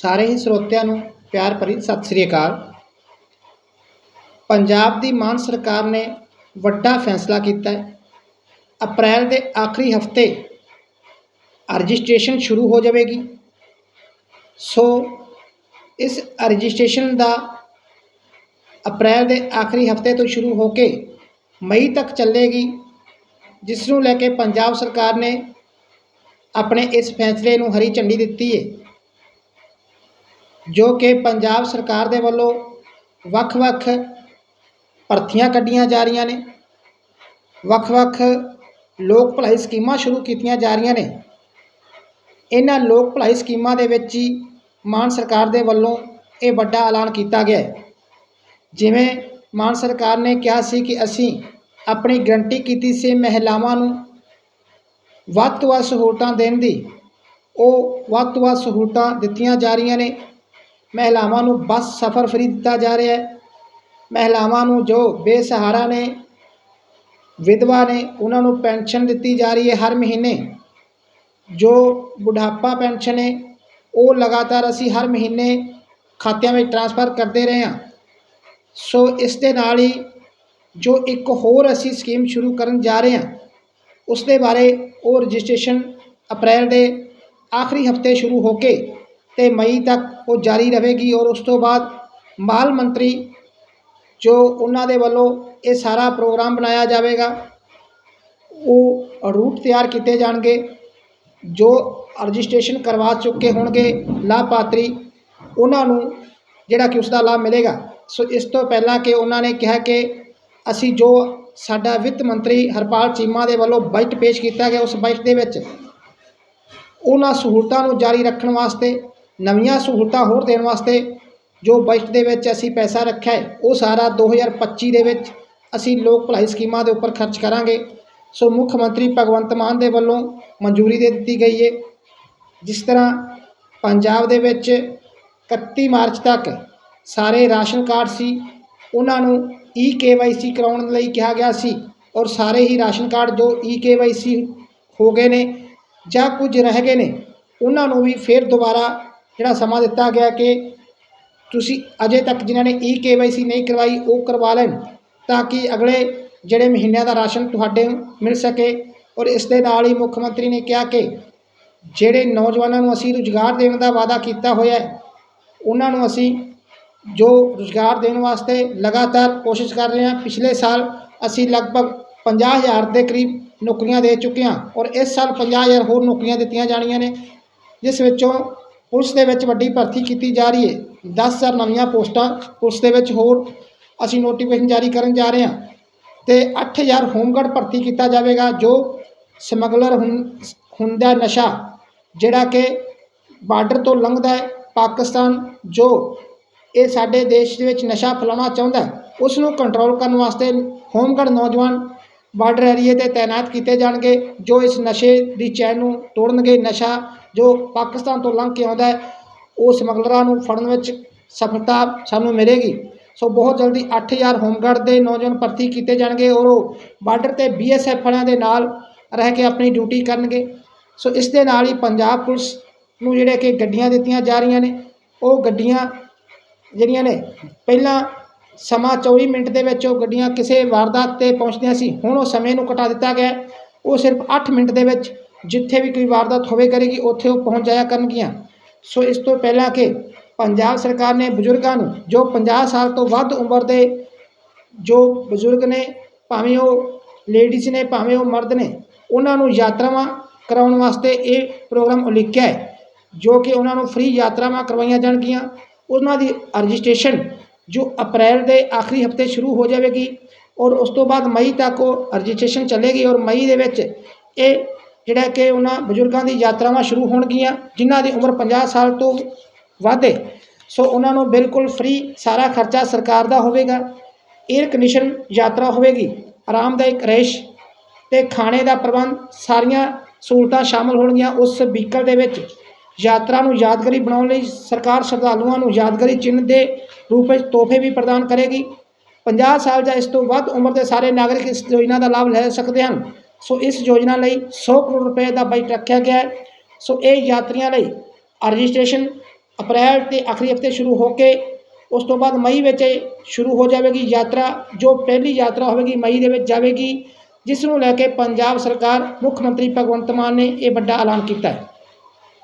ਸਾਰੇ ਹੀ ਸਰੋਤਿਆਂ ਨੂੰ ਪਿਆਰ ਭਰੀ ਸਤਿ ਸ੍ਰੀ ਅਕਾਲ। ਪੰਜਾਬ ਦੀ ਮਾਨ ਸਰਕਾਰ ਨੇ ਵੱਡਾ ਫੈਸਲਾ ਕੀਤਾ ਹੈ। ਅਪ੍ਰੈਲ ਦੇ ਆਖਰੀ ਹਫ਼ਤੇ ਰਜਿਸਟ੍ਰੇਸ਼ਨ ਸ਼ੁਰੂ ਹੋ ਜਾਵੇਗੀ। ਸੋ ਇਸ ਰਜਿਸਟ੍ਰੇਸ਼ਨ ਦਾ ਅਪ੍ਰੈਲ ਦੇ ਆਖਰੀ ਹਫ਼ਤੇ ਤੋਂ ਸ਼ੁਰੂ ਹੋ ਕੇ ਮਈ ਤੱਕ ਚੱਲੇਗੀ, ਜਿਸ ਨੂੰ ਲੈ ਕੇ ਪੰਜਾਬ ਸਰਕਾਰ ਨੇ ਆਪਣੇ ਇਸ ਫੈਸਲੇ ਨੂੰ ਹਰੀ ਝੰਡੀ ਦਿੱਤੀ ਹੈ। ਜੋ ਕਿ ਪੰਜਾਬ ਸਰਕਾਰ ਦੇ ਵੱਲੋਂ ਵੱਖ-ਵੱਖ ਭਰਤੀਆਂ ਕੱਢੀਆਂ ਜਾ ਰਹੀਆਂ ਨੇ ਵੱਖ-ਵੱਖ ਲੋਕ ਭਲਾਈ ਸਕੀਮਾਂ ਸ਼ੁਰੂ ਕੀਤੀਆਂ ਜਾ ਰਹੀਆਂ ਨੇ। ਇਹਨਾਂ ਲੋਕ ਭਲਾਈ ਸਕੀਮਾਂ ਦੇ ਵਿੱਚ ਹੀ ਮਾਨ ਸਰਕਾਰ ਦੇ ਵੱਲੋਂ ਇਹ ਵੱਡਾ ਐਲਾਨ ਕੀਤਾ ਗਿਆ ਹੈ। ਜਿਵੇਂ ਮਾਨ ਸਰਕਾਰ ਨੇ ਕਿਹਾ ਸੀ ਕਿ ਅਸੀਂ ਆਪਣੀ ਗਰੰਟੀ ਕੀਤੀ ਸੀ ਮਹਿਲਾਵਾਂ ਨੂੰ ਵੱਧ ਤੋਂ ਵੱਧ ਸਹੂਲਤਾਂ ਦੇਣ ਦੀ। ਉਹ ਵੱਧ ਤੋਂ ਵੱਧ ਸਹੂਲਤਾਂ ਦਿੱਤੀਆਂ ਜਾ ਰਹੀਆਂ ਨੇ। ਮਹਿਲਾਵਾਂ ਨੂੰ ਬੱਸ ਸਫ਼ਰ ਫਰੀ ਦਿੱਤਾ ਜਾ ਰਿਹਾ ਹੈ। ਮਹਿਲਾਵਾਂ ਨੂੰ ਜੋ ਬੇਸਹਾਰਾ ਨੇ, ਵਿਧਵਾ ਨੇ, ਉਹਨਾਂ ਨੂੰ ਪੈਨਸ਼ਨ ਦਿੱਤੀ ਜਾ ਰਹੀ ਹੈ ਹਰ ਮਹੀਨੇ। ਜੋ ਬੁਢਾਪਾ ਪੈਨਸ਼ਨ ਹੈ, ਉਹ ਲਗਾਤਾਰ ਅਸੀਂ ਹਰ ਮਹੀਨੇ ਖਾਤਿਆਂ ਵਿੱਚ ਟ੍ਰਾਂਸਫਰ ਕਰਦੇ ਰਹੇ ਹਾਂ। ਸੋ ਇਸ ਦੇ ਨਾਲ ਹੀ ਜੋ ਇੱਕ ਹੋਰ ਅਸੀਂ ਸਕੀਮ ਸ਼ੁਰੂ ਕਰਨ ਜਾ ਰਹੇ ਹਾਂ, ਉਸ ਦੇ ਬਾਰੇ ਉਹ ਰਜਿਸਟ੍ਰੇਸ਼ਨ ਅਪ੍ਰੈਲ ਦੇ ਆਖਰੀ ਹਫ਼ਤੇ ਸ਼ੁਰੂ ਹੋ ਕੇ ਤੇ ਮਈ ਤੱਕ ਉਹ ਜਾਰੀ ਰਹੇਗੀ ਔਰ ਉਸ ਤੋਂ ਬਾਅਦ ਮਾਲ ਮੰਤਰੀ ਜੋ ਉਹਨਾਂ ਦੇ ਵੱਲੋਂ ਇਹ ਸਾਰਾ ਪ੍ਰੋਗਰਾਮ ਬਣਾਇਆ ਜਾਵੇਗਾ, ਉਹ ਰੂਟ ਤਿਆਰ ਕੀਤੇ ਜਾਣਗੇ, ਜੋ ਰਜਿਸਟ੍ਰੇਸ਼ਨ ਕਰਵਾ ਚੁੱਕੇ ਹੋਣਗੇ ਲਾਭਪਾਤਰੀ, ਉਹਨਾਂ ਨੂੰ ਜਿਹੜਾ ਕਿ ਉਸ ਦਾ ਲਾਭ ਮਿਲੇਗਾ। ਸੋ ਇਸ ਤੋਂ ਪਹਿਲਾਂ ਕਿ ਉਹਨਾਂ ਨੇ ਕਿਹਾ ਕਿ ਅਸੀਂ ਜੋ ਸਾਡਾ ਵਿੱਤ ਮੰਤਰੀ ਹਰਪਾਲ ਚੀਮਾ ਦੇ ਵੱਲੋਂ ਬਜਟ ਪੇਸ਼ ਕੀਤਾ ਗਿਆ ਉਸ ਬਜਟ ਦੇ ਵਿੱਚ, ਉਹਨਾਂ ਸਹੂਲਤਾਂ ਨੂੰ ਜਾਰੀ ਰੱਖਣ ਵਾਸਤੇ ਨਵੀਆਂ ਸਹੂਲਤਾਂ ਹੋਰ ਦੇਣ ਵਾਸਤੇ ਜੋ ਬਜਟ ਦੇ ਵਿੱਚ ਅਸੀਂ ਪੈਸਾ ਰੱਖਿਆ ਹੈ, ਉਹ ਸਾਰਾ 2025 ਦੇ ਵਿੱਚ ਅਸੀਂ ਲੋਕ ਭਲਾਈ ਸਕੀਮਾਂ ਦੇ ਉੱਪਰ ਖਰਚ ਕਰਾਂਗੇ। ਸੋ ਮੁੱਖ ਮੰਤਰੀ ਭਗਵੰਤ ਮਾਨ ਦੇ ਵੱਲੋਂ ਮਨਜ਼ੂਰੀ ਦੇ ਦਿੱਤੀ ਗਈ ਹੈ ਜਿਸ ਤਰ੍ਹਾਂ ਪੰਜਾਬ ਦੇ ਵਿੱਚ 31 ਮਾਰਚ ਤੱਕ ਸਾਰੇ ਰਾਸ਼ਨ ਕਾਰਡ ਸੀ, ਉਹਨਾਂ ਨੂੰ ਈ ਕੇਵਾਈਸੀ ਕਰਾਉਣ ਲਈ ਕਿਹਾ ਗਿਆ ਸੀ ਔਰ ਸਾਰੇ ਹੀ ਰਾਸ਼ਨ ਕਾਰਡ ਜੋ ਈ ਕੇਵਾਈਸੀ ਹੋ ਗਏ ਨੇ ਜਾਂ ਕੁਝ ਰਹਿ ਗਏ ਨੇ, ਉਹਨਾਂ ਨੂੰ ਵੀ ਫਿਰ ਦੁਬਾਰਾ ਜਿਹੜਾ ਸਮਾਂ ਦਿੱਤਾ ਗਿਆ ਕਿ ਤੁਸੀਂ ਅਜੇ ਤੱਕ ਜਿਨ੍ਹਾਂ ਨੇ ਈ ਕੇਵਾਈਸੀ ਨਹੀਂ ਕਰਵਾਈ, ਉਹ ਕਰਵਾ ਲੈਣ ਤਾਂ ਕਿ ਅਗਲੇ ਜਿਹੜੇ ਮਹੀਨਿਆਂ ਦਾ ਰਾਸ਼ਨ ਤੁਹਾਡੇ ਮਿਲ ਸਕੇ। ਔਰ ਇਸ ਦੇ ਨਾਲ ਹੀ ਮੁੱਖ ਮੰਤਰੀ ਨੇ ਕਿਹਾ ਕਿ ਜਿਹੜੇ ਨੌਜਵਾਨਾਂ ਨੂੰ ਅਸੀਂ ਰੁਜ਼ਗਾਰ ਦੇਣ ਦਾ ਵਾਅਦਾ ਕੀਤਾ ਹੋਇਆ ਹੈ, ਉਹਨਾਂ ਨੂੰ ਅਸੀਂ ਜੋ ਰੁਜ਼ਗਾਰ ਦੇਣ ਵਾਸਤੇ ਲਗਾਤਾਰ ਕੋਸ਼ਿਸ਼ ਕਰ ਰਹੇ ਹਾਂ, ਪਿਛਲੇ ਸਾਲ ਅਸੀਂ ਲਗਭਗ 50000 ਦੇ ਕਰੀਬ ਨੌਕਰੀਆਂ ਦੇ ਚੁੱਕੇ ਹਾਂ ਔਰ ਇਸ ਸਾਲ 50000 ਹੋਰ ਨੌਕਰੀਆਂ ਦਿੱਤੀਆਂ ਜਾਣੀਆਂ ਨੇ, ਜਿਸ ਵਿੱਚੋਂ ਪੁਲਿਸ ਦੇ ਵਿੱਚ ਵੱਡੀ ਭਰਤੀ ਕੀਤੀ ਜਾ ਰਹੀ ਹੈ। 10000 ਨਵੀਆਂ ਪੋਸਟਾਂ ਪੁਲਿਸ ਦੇ ਵਿੱਚ ਹੋਰ ਅਸੀਂ ਨੋਟੀਫਿਕੇਸ਼ਨ ਜਾਰੀ ਕਰਨ ਜਾ ਰਹੇ ਹਾਂ ਤੇ 8000 ਹੋਮਗਾਰਡ ਭਰਤੀ ਕੀਤਾ ਜਾਵੇਗਾ, ਜੋ ਸਮਗਲਰ ਹੁੰਦਾ ਨਸ਼ਾ, ਜਿਹੜਾ ਕਿ ਬਾਰਡਰ ਤੋਂ ਲੰਘਦਾ ਹੈ ਪਾਕਿਸਤਾਨ, ਜੋ ਇਹ ਸਾਡੇ ਦੇਸ਼ ਦੇ ਵਿੱਚ ਨਸ਼ਾ ਫੈਲਾਉਣਾ ਚਾਹੁੰਦਾ ਉਸ ਨੂੰ ਕੰਟਰੋਲ ਕਰਨ ਵਾਸਤੇ ਹੋਮਗਾਰਡ ਨੌਜਵਾਨ ਬਾਰਡਰ ਏਰੀਏ ਤੇ ਤਾਇਨਾਤ ਕੀਤੇ ਜਾਣਗੇ, ਜੋ ਇਸ ਨਸ਼ੇ ਦੀ ਚੈਨ ਨੂੰ ਤੋੜਨਗੇ। ਨਸ਼ਾ ਜੋ ਪਾਕਿਸਤਾਨ ਤੋਂ ਲੰਘ ਕੇ ਆਉਂਦਾ ਹੈ, ਉਹ ਸਮਗਲਰਾਂ ਨੂੰ ਫੜਨ ਵਿੱਚ ਸਫਲਤਾ ਸਾਨੂੰ ਮਿਲੇਗੀ। ਸੋ ਬਹੁਤ ਜਲਦੀ 8000 ਹੋਮਗਾਰਡ ਦੇ ਨੌਜਵਾਨ ਭਰਤੀ ਕੀਤੇ ਜਾਣਗੇ ਔਰ ਉਹ ਬਾਰਡਰ ਤੇ ਬੀਐਸਐਫ ਵਾਲਿਆਂ ਦੇ ਨਾਲ ਰਹਿ ਕੇ ਆਪਣੀ ਡਿਊਟੀ ਕਰਨਗੇ। ਸੋ ਇਸ ਦੇ ਨਾਲ ਹੀ ਪੰਜਾਬ ਪੁਲਿਸ ਨੂੰ ਜਿਹੜੇ ਕਿ ਗੱਡੀਆਂ ਦਿੱਤੀਆਂ ਜਾ ਰਹੀਆਂ ਨੇ, ਉਹ ਗੱਡੀਆਂ ਜਿਹੜੀਆਂ ਨੇ, ਪਹਿਲਾਂ ਸਮਾਂ 24 ਮਿੰਟ ਦੇ ਵਿੱਚ ਉਹ ਗੱਡੀਆਂ ਕਿਸੇ ਵਾਰਦਾਤ ਤੇ ਪਹੁੰਚਦੀਆਂ ਸੀ, ਹੁਣ ਉਹ ਸਮੇਂ ਨੂੰ ਘਟਾ ਦਿੱਤਾ ਗਿਆ ਉਹ ਸਿਰਫ 8 ਮਿੰਟ ਦੇ ਵਿੱਚ ਜਿੱਥੇ ਵੀ ਕੋਈ ਵਾਰਦਾਤ ਹੋਵੇ ਕਰੇਗੀ, ਉੱਥੇ ਉਹ ਪਹੁੰਚ ਜਾਇਆ ਕਰਨਗੀਆਂ। ਸੋ ਇਸ ਤੋਂ ਪਹਿਲਾਂ ਕਿ ਪੰਜਾਬ ਸਰਕਾਰ ਨੇ ਬਜ਼ੁਰਗਾਂ ਨੂੰ, ਜੋ 50 ਸਾਲ ਤੋਂ ਵੱਧ ਉਮਰ ਦੇ ਜੋ ਬਜ਼ੁਰਗ ਨੇ, ਭਾਵੇਂ ਉਹ ਲੇਡੀਜ਼ ਨੇ, ਭਾਵੇਂ ਉਹ ਮਰਦ ਨੇ, ਉਹਨਾਂ ਨੂੰ ਯਾਤਰਾਵਾਂ ਕਰਾਉਣ ਵਾਸਤੇ ਇਹ ਪ੍ਰੋਗਰਾਮ ਉਲੀਕਿਆ ਹੈ, ਜੋ ਕਿ ਉਹਨਾਂ ਨੂੰ ਫ੍ਰੀ ਯਾਤਰਾਵਾਂ ਕਰਵਾਈਆਂ ਜਾਣਗੀਆਂ। ਉਹਨਾਂ ਦੀ ਰਜਿਸਟ੍ਰੇਸ਼ਨ ਜੋ ਅਪ੍ਰੈਲ ਦੇ ਆਖਰੀ ਹਫ਼ਤੇ ਸ਼ੁਰੂ ਹੋ ਜਾਵੇਗੀ ਔਰ ਉਸ ਤੋਂ ਬਾਅਦ ਮਈ ਤੱਕ ਉਹ ਰਜਿਸਟ੍ਰੇਸ਼ਨ ਚੱਲੇਗੀ ਔਰ ਮਈ ਦੇ ਵਿੱਚ ਇਹ ਜਿਹੜਾ ਕਿ ਉਹਨਾਂ ਬਜ਼ੁਰਗਾਂ ਦੀ ਯਾਤਰਾਵਾਂ ਸ਼ੁਰੂ ਹੋਣਗੀਆਂ, ਜਿਨ੍ਹਾਂ ਦੀ ਉਮਰ 50 ਸਾਲ ਤੋਂ ਵੱਧ ਹੈ। ਸੋ ਉਹਨਾਂ ਨੂੰ ਬਿਲਕੁਲ ਫ੍ਰੀ ਸਾਰਾ ਖਰਚਾ ਸਰਕਾਰ ਦਾ ਹੋਵੇਗਾ। 에ਅਰ ਕੰਡੀਸ਼ਨ ਯਾਤਰਾ ਹੋਵੇਗੀ। ਆਰਾਮਦਾਇਕ ਰਹਿਸ਼ ਤੇ ਖਾਣੇ ਦਾ ਪ੍ਰਬੰਧ, ਸਾਰੀਆਂ ਸਹੂਲਤਾਂ ਸ਼ਾਮਲ ਹੋਣਗੀਆਂ। ਉਸ ਵਹੀਕਲ ਦੇ ਵਿੱਚ ਯਾਤਰਾ ਨੂੰ ਯਾਦਗਾਰੀ ਬਣਾਉਣ ਲਈ ਸਰਕਾਰ ਸ਼ਰਧਾਲੂਆਂ ਨੂੰ ਯਾਦਗਾਰੀ ਚਿੰਨ੍ਹ ਦੇ ਰੂਪ ਵਿੱਚ ਤੋਹਫੇ ਵੀ ਪ੍ਰਦਾਨ ਕਰੇਗੀ। 50 ਸਾਲ ਜਾਂ ਇਸ ਤੋਂ ਵੱਧ ਉਮਰ ਦੇ ਸਾਰੇ ਨਾਗਰਿਕ ਇਸ ਯੋਜਨਾ ਦਾ ਲਾਭ ਲੈ ਸਕਦੇ ਹਨ। ਸੋ ਇਸ ਯੋਜਨਾ ਲਈ 100 ਕਰੋੜ ਰੁਪਏ ਦਾ ਬਜਟ ਰੱਖਿਆ ਗਿਆ ਹੈ। ਸੋ ਇਹ ਯਾਤਰੀਆਂ ਲਈ ਰਜਿਸਟ੍ਰੇਸ਼ਨ ਅਪ੍ਰੈਲ ਤੇ ਆਖਰੀ ਹਫ਼ਤੇ ਸ਼ੁਰੂ ਹੋ ਕੇ ਉਸ ਤੋਂ ਬਾਅਦ ਮਈ ਵਿੱਚ ਸ਼ੁਰੂ ਹੋ ਜਾਵੇਗੀ ਯਾਤਰਾ, ਜੋ ਪਹਿਲੀ ਯਾਤਰਾ ਹੋਵੇਗੀ ਮਈ ਦੇ ਵਿੱਚ ਜਾਵੇਗੀ, ਜਿਸ ਨੂੰ ਲੈ ਕੇ ਪੰਜਾਬ ਸਰਕਾਰ ਮੁੱਖ ਮੰਤਰੀ ਭਗਵੰਤ ਮਾਨ ਨੇ ਇਹ ਵੱਡਾ ਐਲਾਨ ਕੀਤਾ ਹੈ।